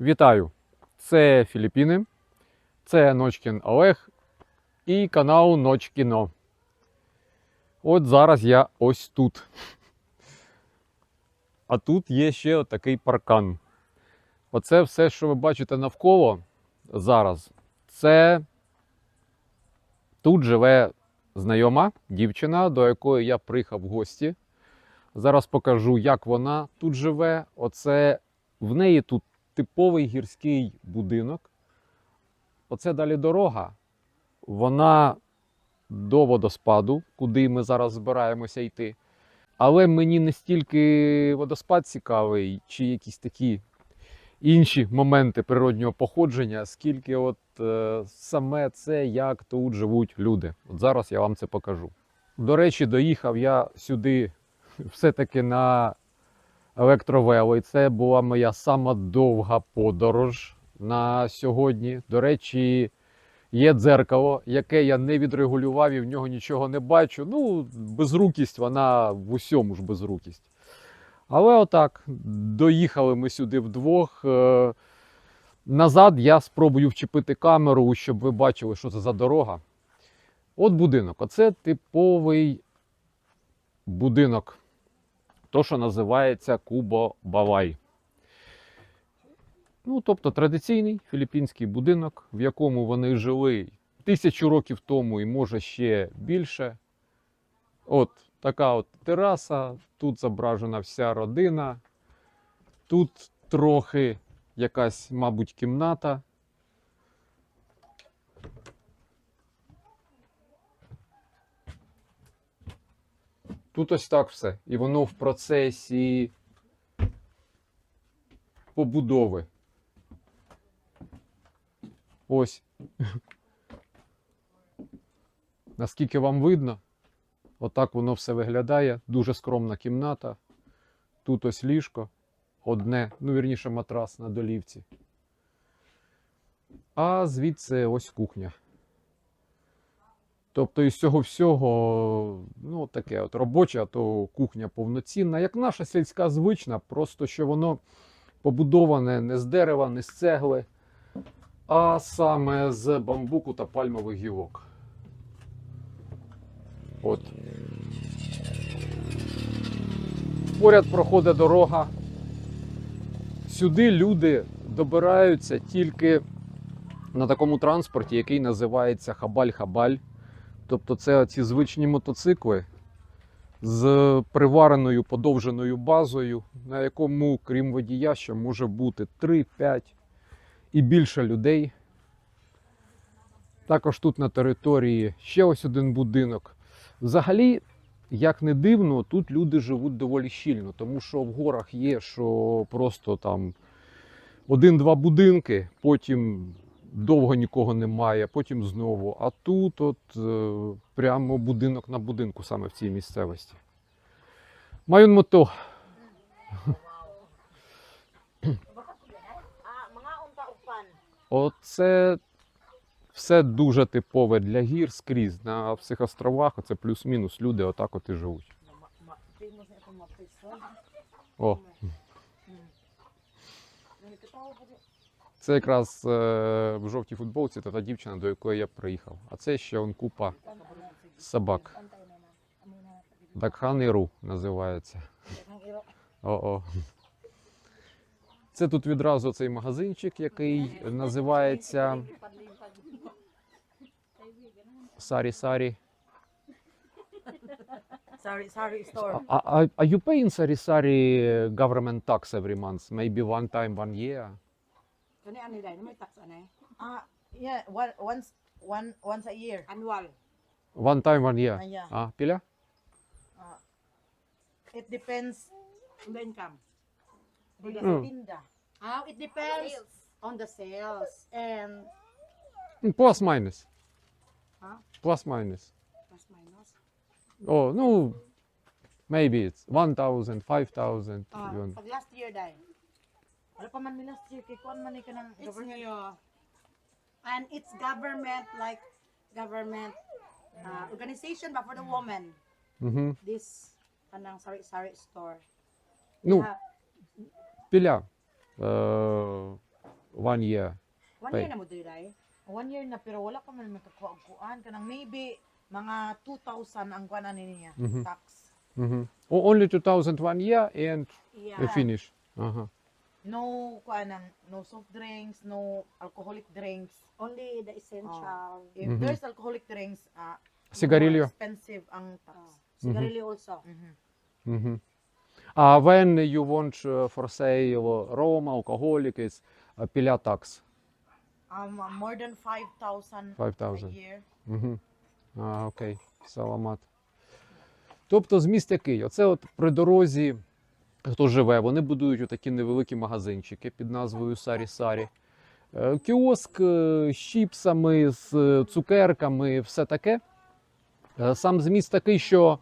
Вітаю! Це Філіппіни, це Ночкін Олег і канал Ночкіно. От зараз я ось тут. А тут є ще такий паркан. Оце все, що ви бачите навколо зараз, це тут живе знайома дівчина, до якої я приїхав в гості. Зараз покажу, як вона тут живе. Оце в неї тут типовий гірський будинок. Оце далі дорога. Вона до водоспаду, куди ми зараз збираємося йти. Але мені не стільки водоспад цікавий, чи якісь такі інші моменти природнього походження, скільки от е, саме це, як тут живуть люди. От зараз я вам це покажу. До речі, доїхав я сюди все-таки на електровело, і це була моя сама довга подорож на сьогодні. До речі, є дзеркало, яке я не відрегулював і в нього нічого не бачу. Ну, безрукість, вона в усьому ж безрукість. Але отак, доїхали ми сюди вдвох. Е, Назад я спробую вчепити камеру, щоб ви бачили, що це за дорога. От будинок. Оце типовий будинок. То, що називається Кубо Бавай. Ну, тобто традиційний філіппінський будинок, в якому вони жили тисячу років тому і може ще більше. От така от тераса, тут зображена вся родина. Тут трохи якась, мабуть, кімната. Тут ось так все. І воно в процесі побудови. Ось. Наскільки вам видно, отак воно все виглядає. Дуже скромна кімната. Тут ось ліжко. Одне, ну вірніше, матрас на долівці. А звідси ось кухня. Тобто із цього всього, ну, таке от робоча, то кухня повноцінна, як наша сільська звична, просто що воно побудоване не з дерева, не з цегли, а саме з бамбуку та пальмових гілок. От. Поряд проходить дорога. Сюди люди добираються тільки на такому транспорті, який називається Хабаль-Хабаль. Тобто це ці звичні мотоцикли з привареною подовженою базою, на якому, крім водія, ще може бути 3-5 і більше людей. Також тут на території ще ось один будинок. Взагалі, як не дивно, тут люди живуть доволі щільно, тому що в горах є, що просто там один-два будинки, потім довго нікого немає, потім знову. А тут от е, прямо будинок на будинку саме в цій місцевості. Маюн мото. Оце все дуже типове для гір скрізь. На всіх островах це плюс-мінус люди отак от і живуть. О, це якраз е, в жовтій футболці та та дівчина, до якої я приїхав. А це ще он купа собак. Дакханиру називається. О-о. Це тут відразу цей магазинчик, який називається Сарі Сарі. Sorry, sorry, store. Are you paying Sari Sari government tax every month? Maybe one time, one year? Kani ano dai may tax anay? Ah, uh, yeah, one, once one once a year. Annual. One time, one year. Ah, yeah. Ah, pila? Ah, uh, it depends on the income. Dili sa Mm. tinda. Ah, it depends on the sales and mm, Plus minus. Huh? Plus minus. plus minus. Oh, no. Maybe it's 1,000, 5,000. Ah, you last year dai. wala pa man nila year kay kuan man ni kanang It's government. new. And it's government like government uh, organization but for the woman. Мгм. This kanang sorry sorry store. Ну, Ah, піля. Е, one year. One Pay. year na mo diri. One year na pero wala ka man makakuha og kuan kanang maybe mga 2,000 ang kuan ani niya Mhm. tax. Mm-hmm. Only 2000 one year and Yeah. we finish. Ага. No kuan ng no soft drinks, no alcoholic drinks. Only the essential. If Mhm. there's alcoholic drinks, ah Sigarilyo. more expensive ang tax. Oh. Sigarilyo also. Mhm. Mm-hmm. Uh, when you want uh, for sale rum, alcoholic, it's uh, пиля tax. Um, more than 5,000 5,000. a year. Угу. А, окей, саламат. Тобто зміст який? Оце от при дорозі, хто живе, вони будують отакі невеликі магазинчики під назвою Сарі Сарі. Е, Кіоск е, з чіпсами, з е, цукерками, все таке. Сам зміст такий, що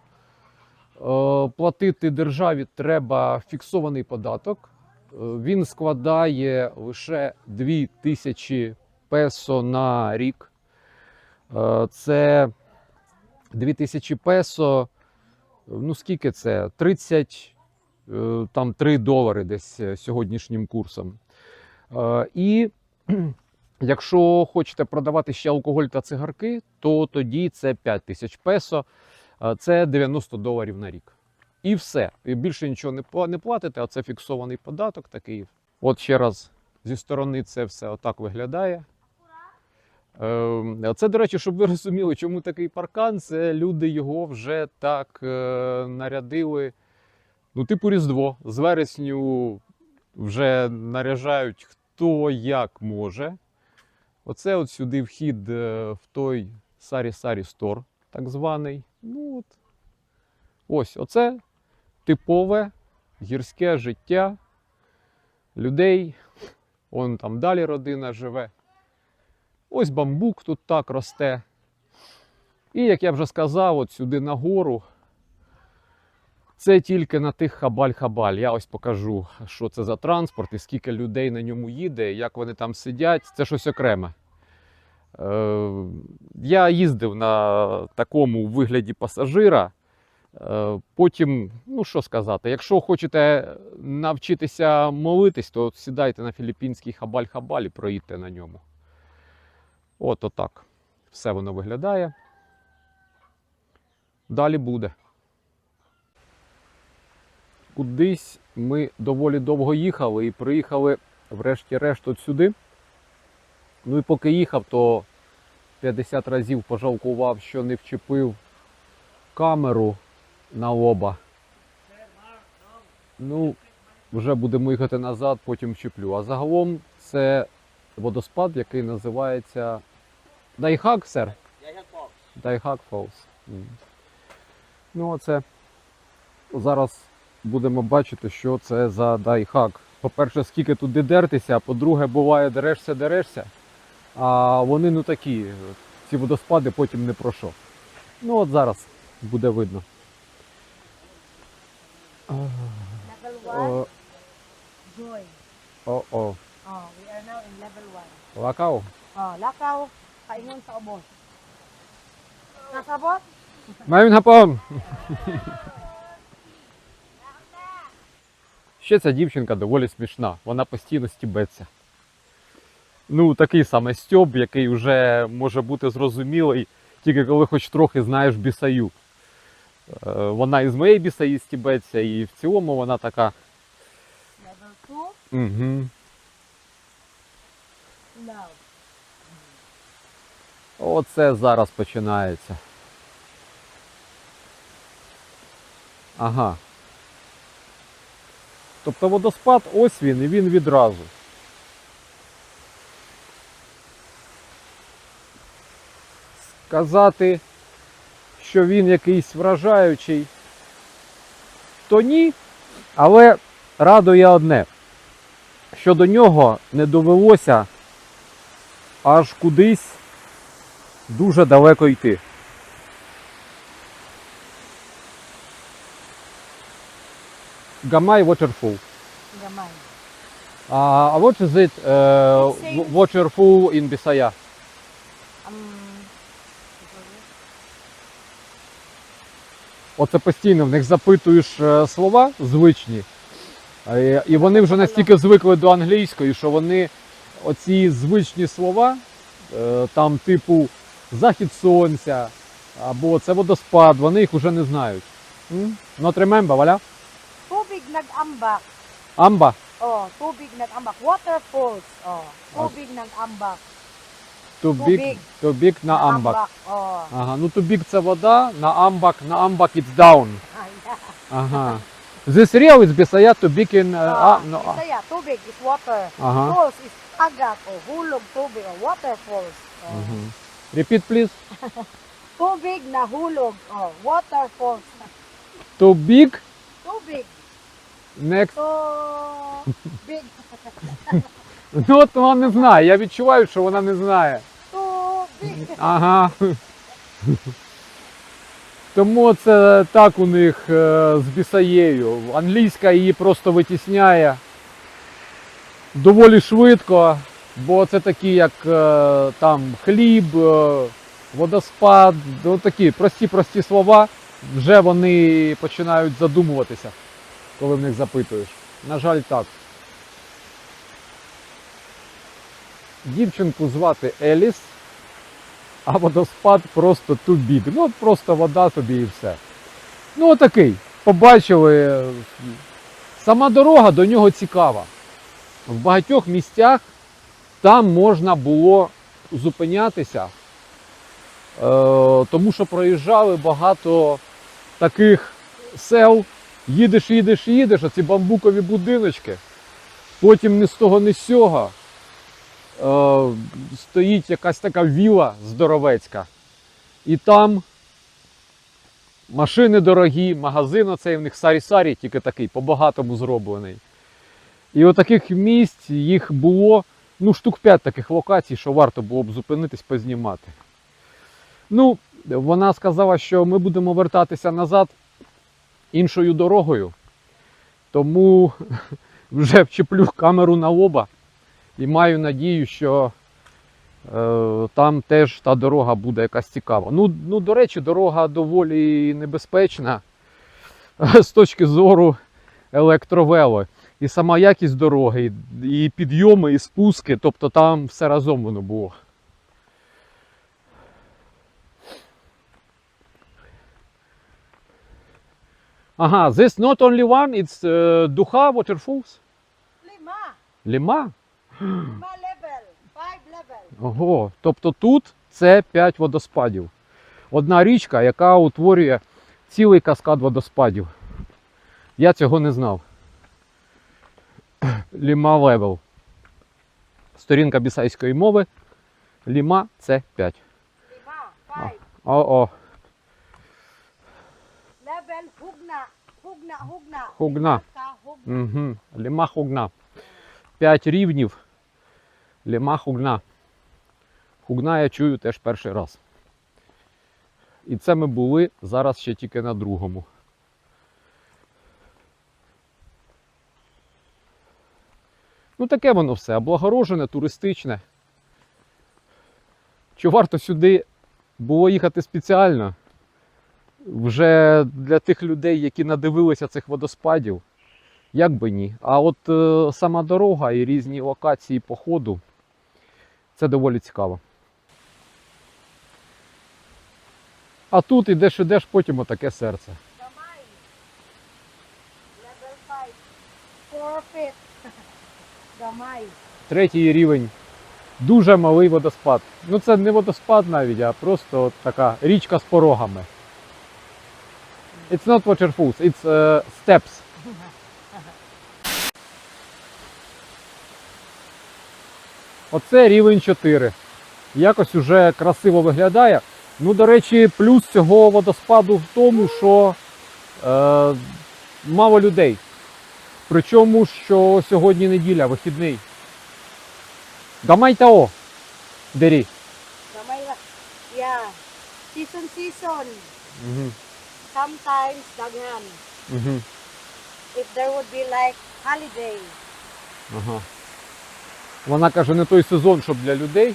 платити державі треба фіксований податок. Він складає лише 2000 песо на рік. Це 2000 песо. Ну, скільки це? 30, е, там 3 долари десь е, сьогоднішнім курсом. Е, І якщо хочете продавати ще алкоголь та цигарки, то тоді це 5 тисяч песо, Е, це 90 доларів на рік. І все. І більше нічого не платите, а це фіксований податок такий. От ще раз зі сторони це все отак виглядає. Е, Це, до речі, щоб ви розуміли, чому такий паркан, це люди його вже так е, нарядили. Ну, типу Різдво. З вересню вже наряжають хто як може. Оце от сюди вхід е, в той Сарі Сарі Стор, так званий. Ну, от. Ось, оце типове гірське життя людей. Вон там далі родина живе. Ось бамбук тут так росте. І як я вже сказав, от сюди нагору. Це тільки на тих хабаль-хабаль. Я ось покажу, що це за транспорт і скільки людей на ньому їде, як вони там сидять. Це щось окреме. Е, я їздив на такому вигляді пасажира. Е, потім, ну що сказати, якщо хочете навчитися молитись, то сідайте на філіппінський хабаль-хабаль і проїдьте на ньому. От отак. Все воно виглядає. Далі буде. Кудись ми доволі довго їхали і приїхали врешті-решт от сюди. Ну і поки їхав, то 50 разів пожалкував, що не вчепив камеру на оба. Ну, вже будемо їхати назад, потім вчеплю. А загалом це водоспад, який називається Дайхак, сер? Дайхак Фолс. Ну, оце зараз будемо бачити, що це за дайхак. По-перше, скільки туди дертися, а по-друге, буває, дерешся, дерешся. А вони ну такі, ці водоспади потім не про що. Ну от зараз буде видно. Level 1, О, joy. о, о. Oh, we are now in level 1. Лакау. Oh, lakaw, kaingon sa ubos. Маю гапон. Ще ця дівчинка доволі смішна. Вона постійно стібеться. Ну, такий саме стьоб, який вже може бути зрозумілий, тільки коли хоч трохи знаєш бісаю. Е, Вона і з моєї бісаї стібеться, і в цілому вона така. Угу. Оце зараз починається. Ага. Тобто водоспад ось він і він відразу. Сказати, що він якийсь вражаючий, то ні. Але радує одне, що до нього не довелося аж кудись дуже далеко йти. Gamay Waterfall. Gamay. Uh, what is it uh, waterfall in Bisaya? Um, Оце постійно в них запитуєш е, слова звичні, е, і вони вже настільки звикли до англійської, що вони оці звичні слова, е, там, типу, захід сонця, або це водоспад, вони їх вже не знають. М? Not remember, валя? Tubig nag-ambak. Амба. Oh, tubig nag-ambak. Waterfalls. Oh, tubig nag-ambak. Too big, Tubig. too big на амбак. Oh. Ага, ну too big це вода, на амбак, на амбак it's down. Ага. This real is Bisaya too big in... Uh, Ah, ah, no, ah. Bisaya, tubig is water. Ага. Falls is agak o hulog tubig o waterfalls. Oh. Мгм. Repeat please. Tubig na hulog. Oh, waterfalls. Too big, Tubig. next. Ну от вона не знає, я відчуваю, що вона не знає. Ага. Тому це так у них е, з бісаєю. Англійська її просто витісняє доволі швидко, бо це такі, як е, там хліб, е, водоспад, ну, такі прості-прості слова, вже вони починають задумуватися, коли в них запитуєш. На жаль, так. Дівчинку звати Еліс а водоспад просто тубік. Ну, просто вода тобі і все. Ну, отакий. Побачили. Сама дорога до нього цікава. В багатьох місцях там можна було зупинятися, е, тому що проїжджали багато таких сел. Їдеш, їдеш, їдеш, оці бамбукові будиночки. Потім ні з того, ні з сього е, стоїть якась така віла здоровецька. І там машини дорогі, магазин оцей в них сарі-сарі, тільки такий, по-багатому зроблений. І отаких місць їх було ну, штук 5 таких локацій, що варто було б зупинитись, познімати. Ну, вона сказала, що ми будемо вертатися назад іншою дорогою. Тому вже вчеплю камеру на лоба. І маю надію, що е, там теж та дорога буде якась цікава. Ну, ну, до речі, дорога доволі небезпечна з точки зору електровело. І сама якість дороги, і підйоми, і спуски, тобто там все разом воно було. Ага, this not only one, it's uh, Духа Waterfalls. Lima. Ліма? Lima level. Five level. Ого, тобто тут це 5 водоспадів. Одна річка, яка утворює цілий каскад водоспадів. Я цього не знав. Ліма левел. Сторінка бісайської мови. Ліма це 5. Lima. Five. О-о, Level hugna. Hugna, hugna. Hugna. Угу. Ліма хугна. 5 рівнів. Ліма хугна. Хугна я чую теж перший раз. І це ми були зараз ще тільки на другому. Ну, таке воно все, облагорожене, туристичне. Чи варто сюди було їхати спеціально? Вже для тих людей, які надивилися цих водоспадів, як би ні. А от е, сама дорога і різні локації походу це доволі цікаво. А тут ідеш, ідеш, потім отаке серце. Третій рівень. Дуже малий водоспад. Ну це не водоспад навіть, а просто така річка з порогами. It's not waterfalls, it's uh, steps. Оце рівень 4. Якось уже красиво виглядає. Ну, до речі, плюс цього водоспаду в тому, що е, мало людей. Причому, що сьогодні неділя, вихідний. Гамайтао. Дері. Yeah. Season season. Угу sometimes daghan. Mm-hmm. If there would be like holiday. Ага. Вона каже, не той сезон, щоб для людей.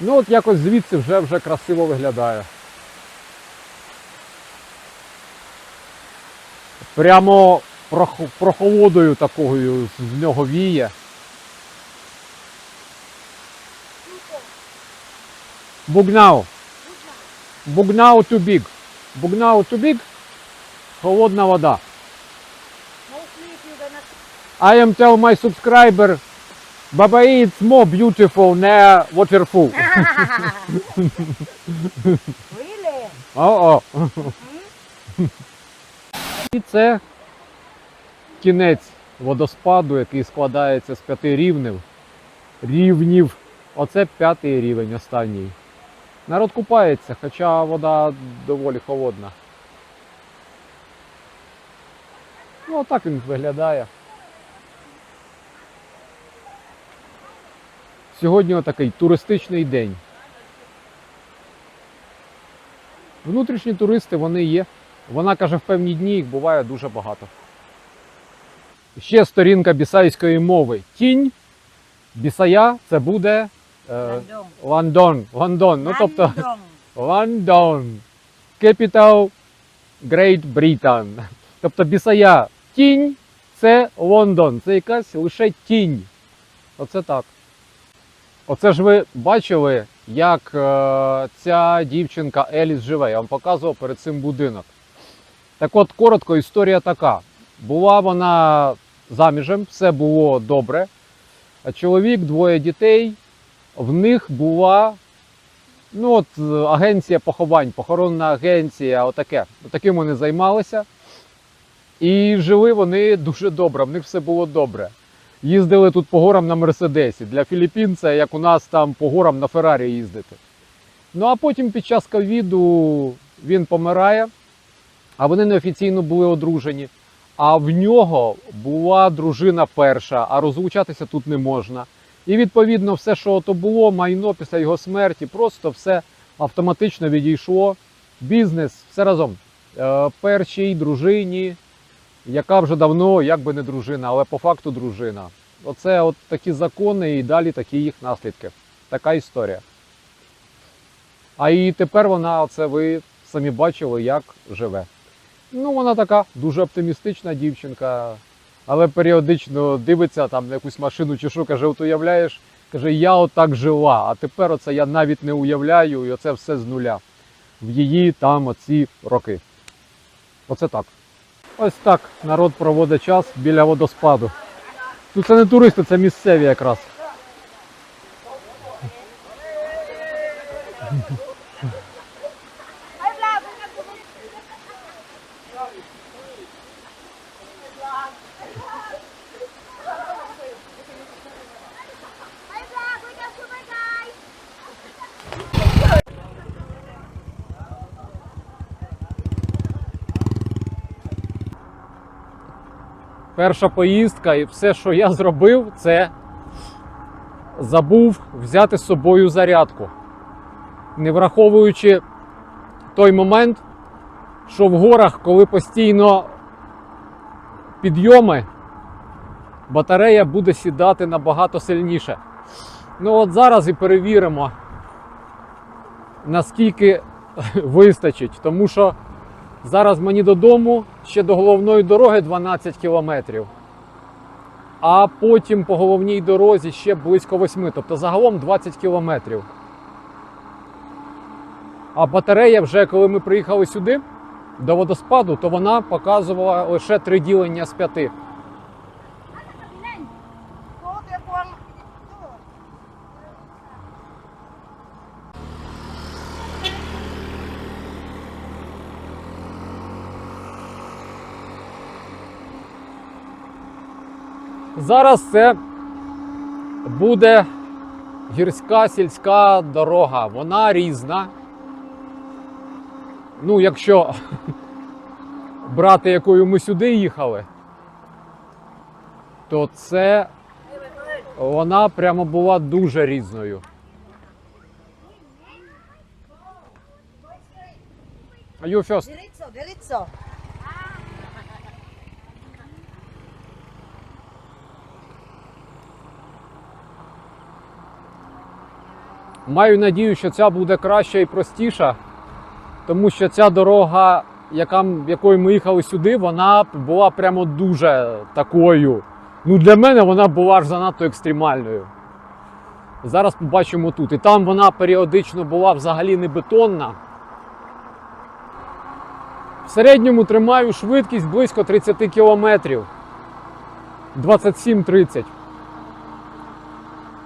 Ну от якось звідси вже вже красиво виглядає. Прямо прохолодою такою з нього віє. Бугнау. Бугнау too big. Бугнау too big. Холодна вода. I am tell my subscriber, Babai it's more beautiful waterful. Really? О-о. І це кінець водоспаду, який складається з п'яти рівнів. Рівнів. Оце п'ятий рівень, останній. Народ купається, хоча вода доволі холодна. Ну, отак він виглядає. Сьогодні отакий туристичний день. Внутрішні туристи вони є. Вона каже, в певні дні їх буває дуже багато. Ще сторінка бісайської мови. Тінь. Бісая це буде Landong. Лондон. Лондон. Ну тобто. Лондон. Capital Great Britain. Тобто бісая тінь це Лондон. Це якась лише тінь. Оце так. Оце ж ви бачили, як е, ця дівчинка Еліс живе. Я вам показував перед цим будинок. Так от, коротко, історія така. Була вона заміжем, все було добре. А чоловік, двоє дітей. В них була ну, от, е, агенція поховань, похоронна агенція, отаке. Таким вони займалися. І жили вони дуже добре, в них все було добре. Їздили тут по горам на Мерседесі. Для Філіппін це як у нас там по горам на Феррарі їздити. Ну а потім під час ковіду він помирає, а вони неофіційно були одружені. А в нього була дружина перша, а розлучатися тут не можна. І відповідно все, що то було, майно після його смерті, просто все автоматично відійшло. Бізнес, все разом. Е, першій дружині, яка вже давно, як би не дружина, але по факту дружина. Оце от такі закони і далі такі їх наслідки. Така історія. А і тепер вона, оце ви самі бачили, як живе. Ну, вона така дуже оптимістична дівчинка, але періодично дивиться там на якусь машину чи що, каже, от уявляєш, каже, я отак жила, а тепер оце я навіть не уявляю, і оце все з нуля. В її там оці роки. Оце так. Ось так народ проводить час біля водоспаду. Тут це не туристи, це місцеві якраз. Перша поїздка і все, що я зробив, це забув взяти з собою зарядку. Не враховуючи той момент, що в горах, коли постійно підйоми, батарея буде сідати набагато сильніше. Ну от зараз і перевіримо, наскільки вистачить, тому що Зараз мені додому ще до головної дороги 12 кілометрів. А потім по головній дорозі ще близько 8, тобто загалом 20 кілометрів. А батарея вже коли ми приїхали сюди до водоспаду, то вона показувала лише три ділення з п'яти. Зараз це буде гірська сільська дорога. Вона різна. Ну, якщо брати, якою ми сюди їхали, то це вона прямо була дуже різною. Are you first? Маю надію, що ця буде краща і простіша, тому що ця дорога, яка, якою ми їхали сюди, вона була прямо дуже такою. Ну, для мене вона була аж занадто екстремальною. Зараз побачимо тут. І там вона періодично була взагалі не бетонна. В середньому тримаю швидкість близько 30 км. 27-30.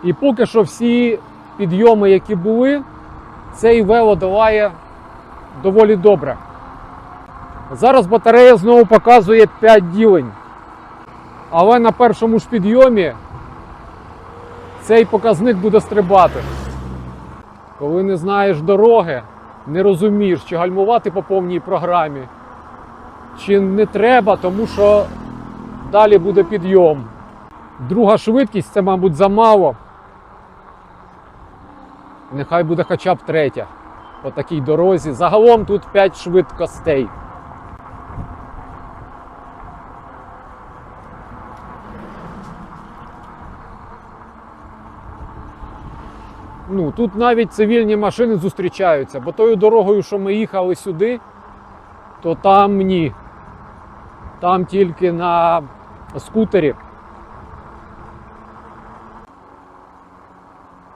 І поки що всі підйоми, які були, цей вело долає доволі добре. Зараз батарея знову показує 5 ділень. Але на першому ж підйомі цей показник буде стрибати. Коли не знаєш дороги, не розумієш, чи гальмувати по повній програмі, чи не треба, тому що далі буде підйом. Друга швидкість це, мабуть, замало. Нехай буде хоча б третя по такій дорозі. Загалом тут 5 швидкостей. Ну, тут навіть цивільні машини зустрічаються, бо тою дорогою, що ми їхали сюди, то там ні. Там тільки на скутері.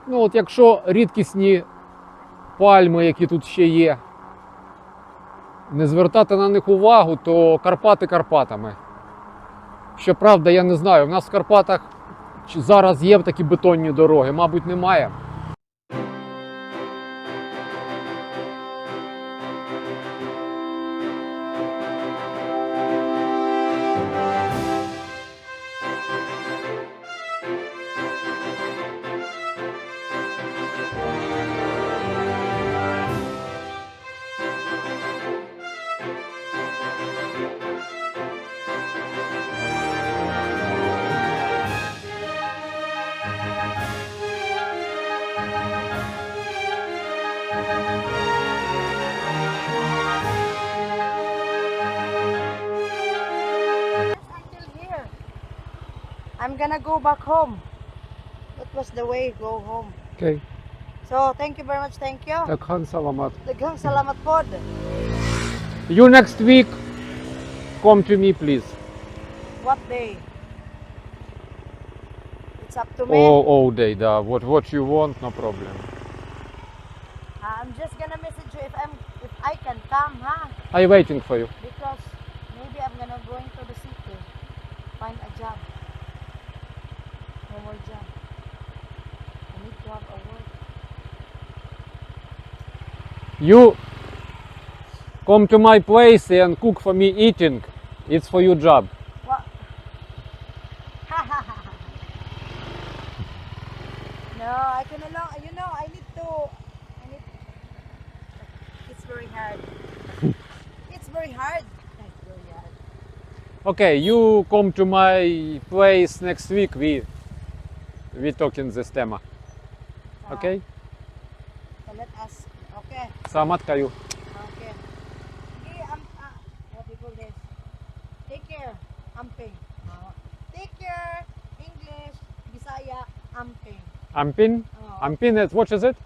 Ну, от якщо рідкісні пальми, які тут ще є, не звертати на них увагу, то Карпати Карпатами. Щоправда, я не знаю, в нас в Карпатах зараз є такі бетонні дороги, мабуть, немає. I'm gonna go back home. That was the way, go home. Okay. So, thank you very much, thank you. Daghang salamat. Daghang salamat po. You next week, come to me, please. What day? It's up to me. All, all day, da. What, what you want, no problem. Uh, I'm just gonna message you if I'm if I can come, huh? I waiting for you. Because maybe I'm gonna going to the city, find a job. More job. I need to have a work. You come to my place and cook for me eating. It's for your job. What? no, I can along. You know, I need to. I need. It's very hard. it's very hard. It's very hard. Okay, you come to my place next week. We we talking this tema. So, Okay? So let us. Okay. Salamat kayo. Okay. Okay, um, uh, what do you call this? Take care, amping. Uh, take care, English, Bisaya, amping. Ampin? Oh, Ampin, is- what is it?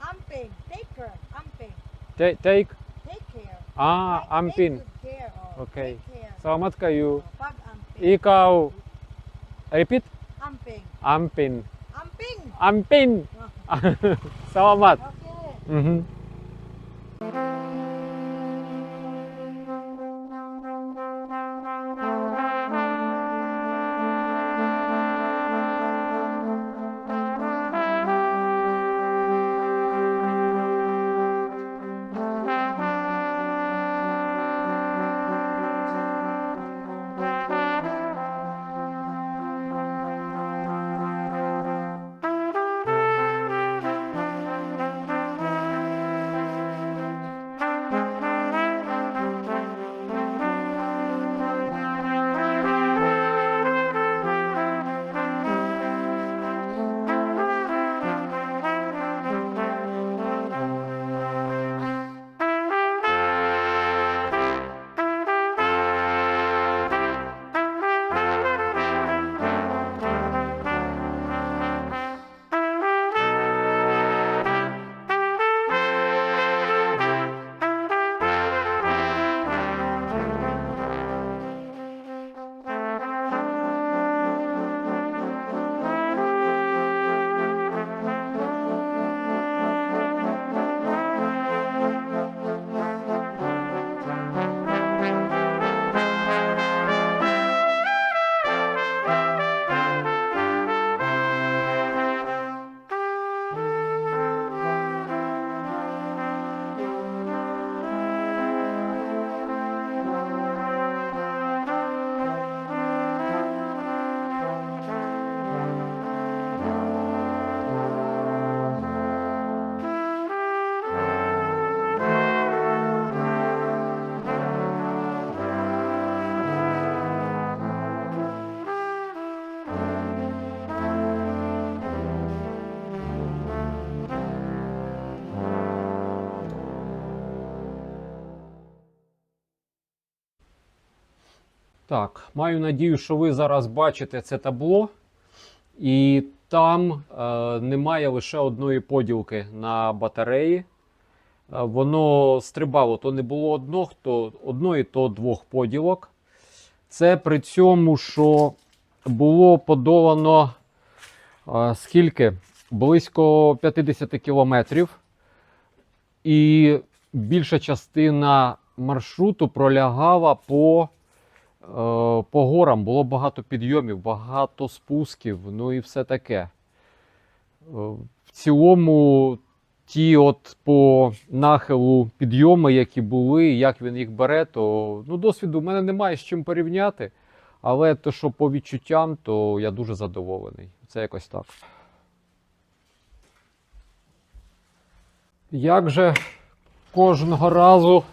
amping. Take care, amping. Ta- take. Take care. Ah, Take- ampin. Take good care. Oh, Okay. Take care. Salamat kayo. Oh, pag amping. Ikaw. Repeat? Ampin. Amping. Ampin. Salamat. Okay. Mhm. Так, маю надію, що ви зараз бачите це табло, і там е, немає лише одної поділки на батареї. Е, воно стрибало, то не було одного, то одної, то двох поділок. Це при цьому, що було подолано е, скільки? Близько 50 кілометрів. І більша частина маршруту пролягала по, по горам. Було багато підйомів, багато спусків, ну і все таке. Е, в цілому, ті от по нахилу підйоми, які були, як він їх бере, то ну, досвіду в мене немає з чим порівняти. Але то, що по відчуттям, то я дуже задоволений. Це якось так. Як же кожного разу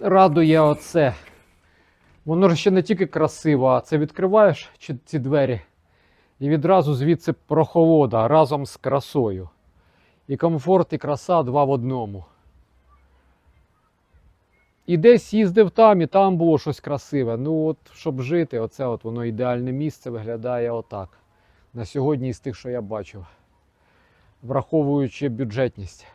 радує оце. Воно ж ще не тільки красиво, а це відкриваєш ці двері, і відразу звідси прохолода разом з красою. І комфорт, і краса два в одному. І десь їздив там, і там було щось красиве. Ну, от, щоб жити, оце от воно ідеальне місце виглядає отак. На сьогодні із тих, що я бачив, враховуючи бюджетність.